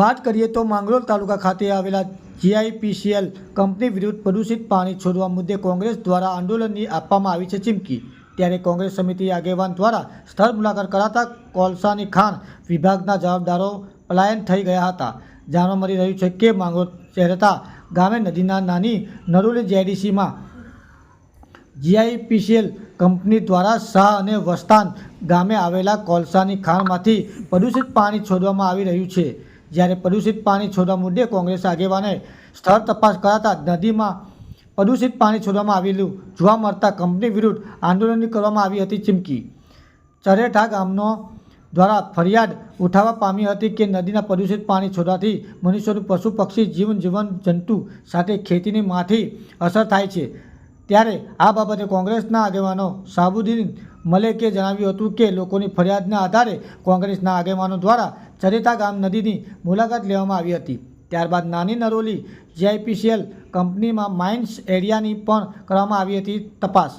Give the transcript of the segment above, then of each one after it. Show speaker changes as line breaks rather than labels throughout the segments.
વાત કરીએ તો માંગરોળ તાલુકા ખાતે આવેલા જીઆઈપીસીએલ કંપની વિરુદ્ધ પ્રદૂષિત પાણી છોડવા મુદ્દે કોંગ્રેસ દ્વારા આંદોલનની આપવામાં આવી છે ચીમકી. ત્યારે કોંગ્રેસ સમિતિ આગેવાન દ્વારા સ્થળ મુલાકાત કરાતા કોલસાની ખાણ વિભાગના જવાબદારો પલાયન થઈ ગયા હતા. જાણવા મળી રહ્યું છે કે માંગરોળ ચહેરતા ગામે નદીના નાની નરોલી જેડીસીમાં જીઆઈપીસીએલ કંપની દ્વારા શાહ અને વસ્તાન ગામે આવેલા કોલસાની ખાણમાંથી પ્રદૂષિત પાણી છોડવામાં આવી રહ્યું છે. જ્યારે પ્રદૂષિત પાણી છોડવા મુદ્દે કોંગ્રેસ આગેવાને સ્થળ તપાસ કરાતા નદીમાં પ્રદૂષિત પાણી છોડવામાં આવેલું જોવા મળતા કંપની વિરુદ્ધ આંદોલન કરવામાં આવી હતી ચીમકી. ચરેઠા ગામનો દ્વારા ફરિયાદ ઉઠાવવા પામી હતી કે નદીના પ્રદૂષિત પાણી છોડવાથી મનુષ્યનું પશુ, પક્ષી જીવન જીવન, જંતુ સાથે ખેતીની માઠી અસર થાય છે. ત્યારે આ બાબતે કોંગ્રેસના આગેવાનો સાબુદ્દીન મલેકે જણાવ્યું હતું કે લોકોની ફરિયાદના આધારે કોંગ્રેસના આગેવાનો દ્વારા ચરેતા ગામ નદીની મુલાકાત લેવામાં આવી હતી. ત્યારબાદ નાની નરોલી જીઆઈપીસીએલ કંપનીમાં માઇન્સ એરિયાની પણ કરવામાં આવી હતી તપાસ.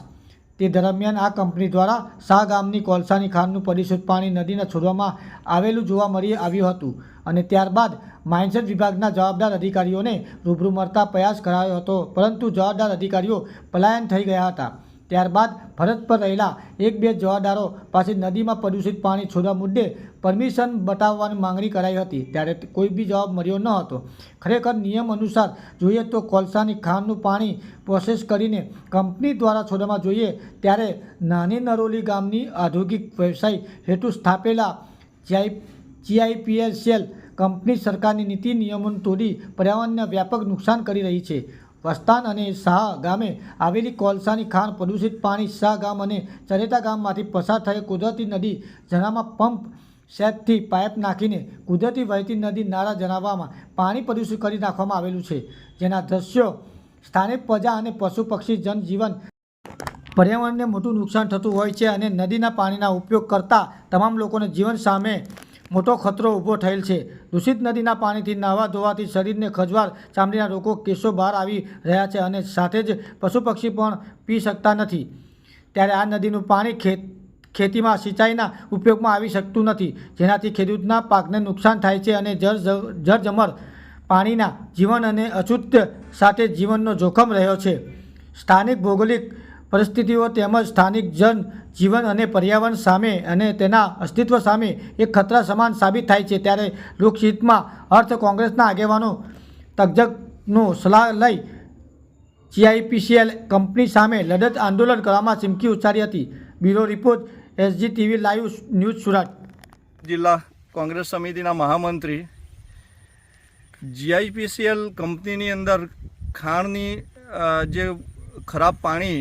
તે દરમિયાન આ કંપની દ્વારા શાહ ગામની કોલસાની ખાણનું પરિશુદ્ધ પાણી નદીને છોડવામાં આવેલું જોવા મળી આવ્યું હતું અને ત્યારબાદ માઇન્સ વિભાગના જવાબદાર અધિકારીઓને રૂબરૂ મળતા પ્રયાસ કરાયો હતો, પરંતુ જવાબદાર અધિકારીઓ પલાયન થઈ ગયા હતા. ત્યારબાદ ફરજ પર રહેલા એક બે જવાબદારો પાસે નદીમાં પ્રદૂષિત પાણી છોડવા મુદ્દે પરમિશન બતાવવાની માંગણી કરાઈ હતી. ત્યારે કોઈ બી જવાબ મળ્યો ન હતો. ખરેખર નિયમ અનુસાર જોઈએ તો કોલસાની ખાણનું પાણી પ્રોસેસ કરીને કંપની દ્વારા છોડવામાં જોઈએ ત્યારે નાની નરોલી ગામની ઔદ્યોગિક વ્યવસાય હેતુ સ્થાપેલા જીઆઈ જીઆઈપીએસએલ કંપની સરકારની નીતિ નિયમોને તોડી પર્યાવરણને વ્યાપક નુકસાન કરી રહી છે. વસ્તાન અને શાહ ગામે આવેલી કોલસાની ખાણ પ્રદૂષિત પાણી શાહ ગામ અને ચરેતા ગામમાંથી પસાર થયેલ કુદરતી નદી ઝરણામાં પંપ સેટથી પાઇપ નાખીને કુદરતી વહેતી નદી નાળા જણાવવામાં પાણી પ્રદૂષિત કરી નાખવામાં આવેલું છે. જેના દ્રશ્યો સ્થાનિક પ્રજા અને પશુ પક્ષી જનજીવન પર્યાવરણને મોટું નુકસાન થતું હોય છે અને નદીના પાણીના ઉપયોગ કરતા તમામ લોકોને જીવન સામે મોટો ખતરો ઊભો થયેલ છે. દૂષિત નદીના પાણીથી નાહવા ધોવાથી શરીરને ખજવાર ચામડીના રોગો કેસો બહાર આવી રહ્યા છે અને સાથે જ પશુ પક્ષી પણ પી શકતા નથી. ત્યારે આ નદીનું પાણી ખેત ખેતીમાં સિંચાઈના ઉપયોગમાં આવી શકતું નથી. જેનાથી ખેડૂતના પાકને નુકસાન થાય છે અને જળ જળજમર પાણીના જીવન અને અછૂત સાથે જીવનનો જોખમ રહ્યો છે. સ્થાનિક ભૌગોલિક પરિસ્થિતિઓ તેમજ સ્થાનિક જન જીવન અને પર્યાવરણ સામે અને તેના અસ્તિત્વ સામે એક ખતરા સમાન સાબિત થાય છે. ત્યારે લોકહિતમાં અર્થ કોંગ્રેસના આગેવાનો તજજ્ઞનું સલાહ લઈ જીઆઈપીસીએલ કંપની સામે લડત આંદોલન કરવામાં ચીમકી ઉચ્ચારી હતી. Bureau report SG TV live news Surat.
જિલ્લા કોંગ્રેસ સમિતિના મહામંત્રી જીઆઈપીસીએલ કંપનીની અંદર ખાણની જે ખરાબ પાણી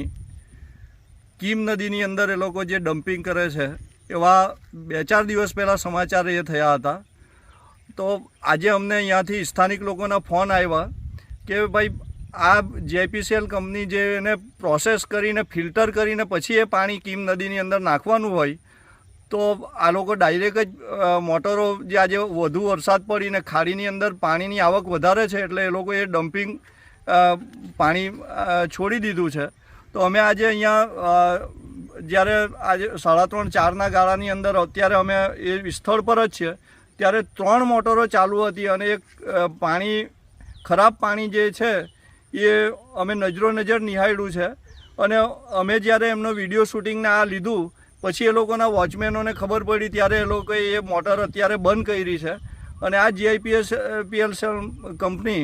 કીમ નદીની અંદર એ લોકો જે ડમ્પિંગ કરે છે, એવા બે ચાર દિવસ પહેલાં સમાચાર એ થયા હતા. તો આજે અમને અહીંયાથી સ્થાનિક લોકોના ફોન આવ્યા કે ભાઈ, આ જેપીસીએલ કંપની જે એને પ્રોસેસ કરીને, ફિલ્ટર કરીને પછી એ પાણી કીમ નદીની અંદર નાખવાનું હોય, તો આ લોકો ડાયરેક્ટ જ મોટરો જે આજે વધુ વરસાદ પડીને ખાડીની અંદર પાણીની આવક વધારે છે, એટલે એ લોકોએ ડમ્પિંગ પાણી છોડી દીધું છે. તો અમે આજે અહીંયા જ્યારે આજે સાડા ત્રણ, ચારના ગાળાની અંદર અત્યારે અમે એ સ્થળ પર જ છીએ, ત્યારે ત્રણ મોટરો ચાલુ હતી અને એક પાણી, ખરાબ પાણી જે છે, એ અમે નજરો નજર નિહાળ્યું છે. અને અમે જ્યારે એમનો વીડિયો શૂટિંગને આ લીધું, પછી એ લોકોના વોચમેનોને ખબર પડી, ત્યારે એ લોકોએ એ મોટર અત્યારે બંધ કરી છે. અને આ જીઆઈપીએસ પીએલસેલ કંપની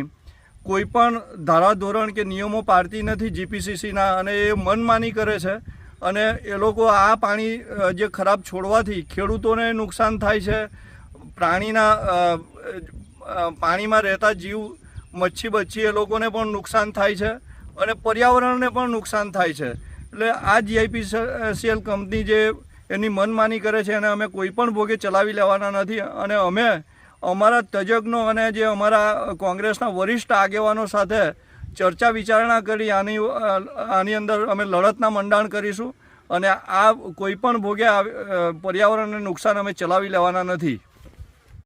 કોઈ પણ ધારાધોરણ કે નિયમો પાડતી નથી જીપીસીસીના અને એ મનમાની કરે છે. અને એ લોકો આ પાણી જે ખરાબ છોડવાથી ખેડૂતોને નુકસાન થાય છે. પ્રાણીના પાણીમાં રહેતા જીવ, મચ્છી બચ્છી એ લોકોને પણ નુકસાન થાય છે અને પર્યાવરણને પણ નુકસાન થાય છે. એટલે આ જીઆઈપીસીએલ કંપની જે એની મનમાની કરે છે, એને અમે કોઈ પણ ભોગે ચલાવી લેવાના નથી અને અમે અમારા તજજ્ઞો અને જે અમારા કોંગ્રેસના વરિષ્ઠ આગેવાનો સાથે ચર્ચા વિચારણા કરી, આની આની અંદર અમે લડતના મંડાણ કરીશું અને આ કોઈપણ ભોગે પર્યાવરણને નુકસાન અમે ચલાવી લેવાના નથી.